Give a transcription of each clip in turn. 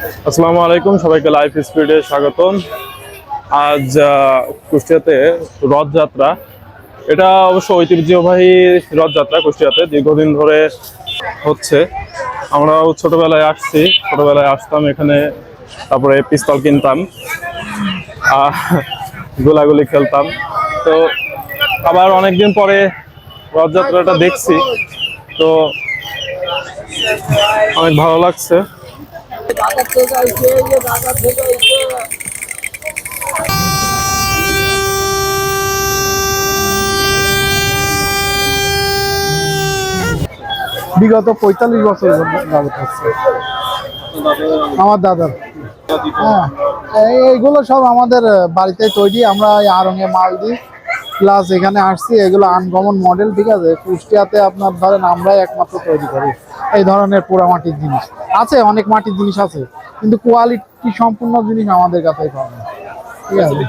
আসসালামু আলাইকুম, সবাইকে লাইফ স্পিডে স্বাগতম। আজ কুষ্টিয়াতে রথযাত্রা। এটা অবশ্য ঐতিহ্যবাহী রথযাত্রা কুষ্টিয়াতে, দীর্ঘদিন ধরে হচ্ছে। আমরাও ছোটবেলায় আসছি, ছোটবেলায় আসতাম এখানে, তারপরে পিস্তল কিনতাম গোলাগুলি খেলতাম। তো আবার অনেকদিন পরে রথযাত্রাটা দেখছি। তো অনেক ভালো লাগছে। বিগত পঁয়তাল্লিশ বছর হচ্ছে। আমার দাদার। হ্যাঁ এই- এইগুলো সব আমাদের বাড়িতে তৈরি, আমরা আরঙে মাল দিই। প্লাস এখানে আসছি এগুলো আনকমন মডেল ঠিক আছে? কুষ্টিয়াতে আপনার ধরেন আমরাই একমাত্র তৈরি করি এই ধরনের পোড়ামাটির জিনিস। আছে অনেক মাটির জিনিস আছে কিন্তু কোয়ালিটি সম্পূর্ণ জিনিস আমাদের কাছেই পাবেন ঠিক আছে?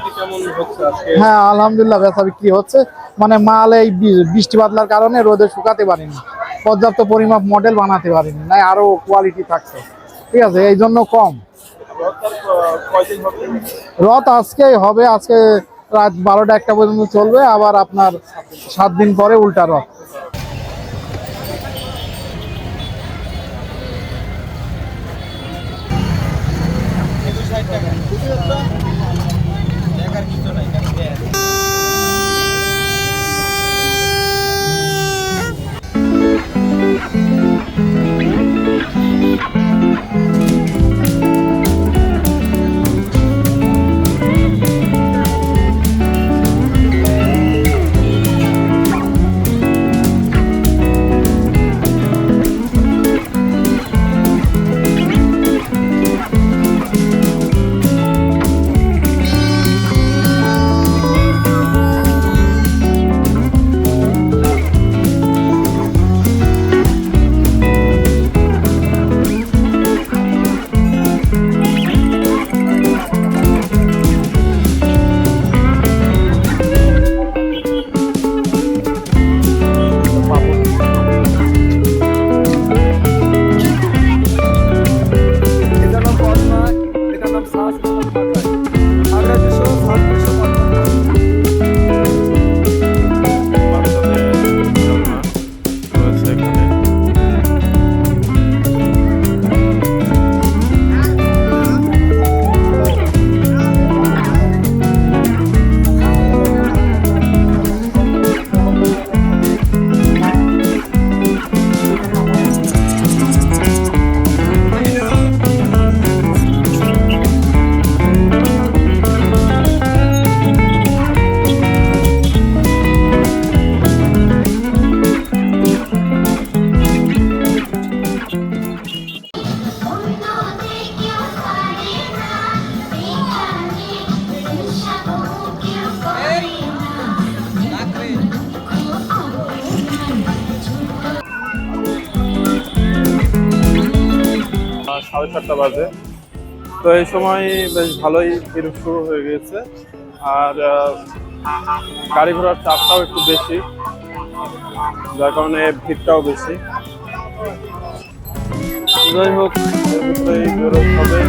হ্যাঁ আলহামদুলিল্লাহ বেচা বিক্রি হচ্ছে। মানে মাল এই বৃষ্টি বাদলার কারণে রোদে শুকাতে পারিনি। পর্যাপ্ত পরিমাপ মডেল বানাতে পারিনি। নাই আরও কোয়ালিটি থাকছে। ঠিক আছে এই জন্য কম। রথ আজকে হবে আজকে রাত বারোটা একটা পর্যন্ত চলবে আবার আপনার সাত দিন পরে উল্টা রথ। সাড়ে চারটা বাজে। তো এই সময় বেশ ভালোই ভিড় শুরু হয়ে গেছে আর গাড়ি ঘোড়ার চাপটাও একটু বেশি, যার কারণে ভিড়টাও বেশি। যাই হোক হবে।